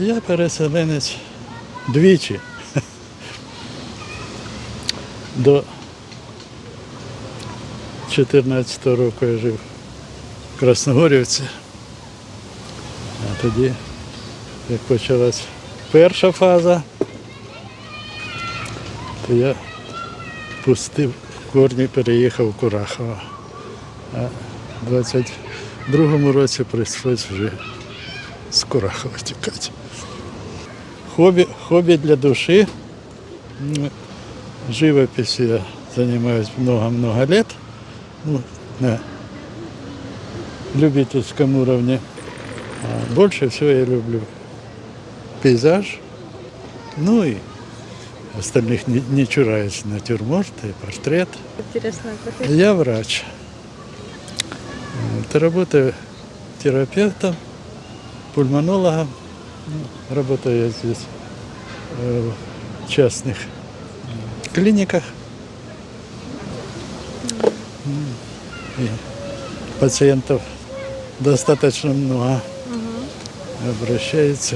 Я переселенець двічі. До 14 року я жив в Красногорівці. А тоді, як почалась перша фаза, то я пустив корні, переїхав в Курахово. А в 22-му році прийшлось вже з Курахова тікати. Хобі, хобі для душі. М, Живописью я занимаюсь много-много лет. Ну, на любительском уровне. А больше всего я люблю пейзаж. Ну и остальных не, не чураюсь натюрморт и портрет. Интересная профессия. Я врач. Вот, работаю терапевтом, пульмонологом. Ну, Работаю я здесь э, в частных м, клиниках. М, И пациентов достаточно много обращаются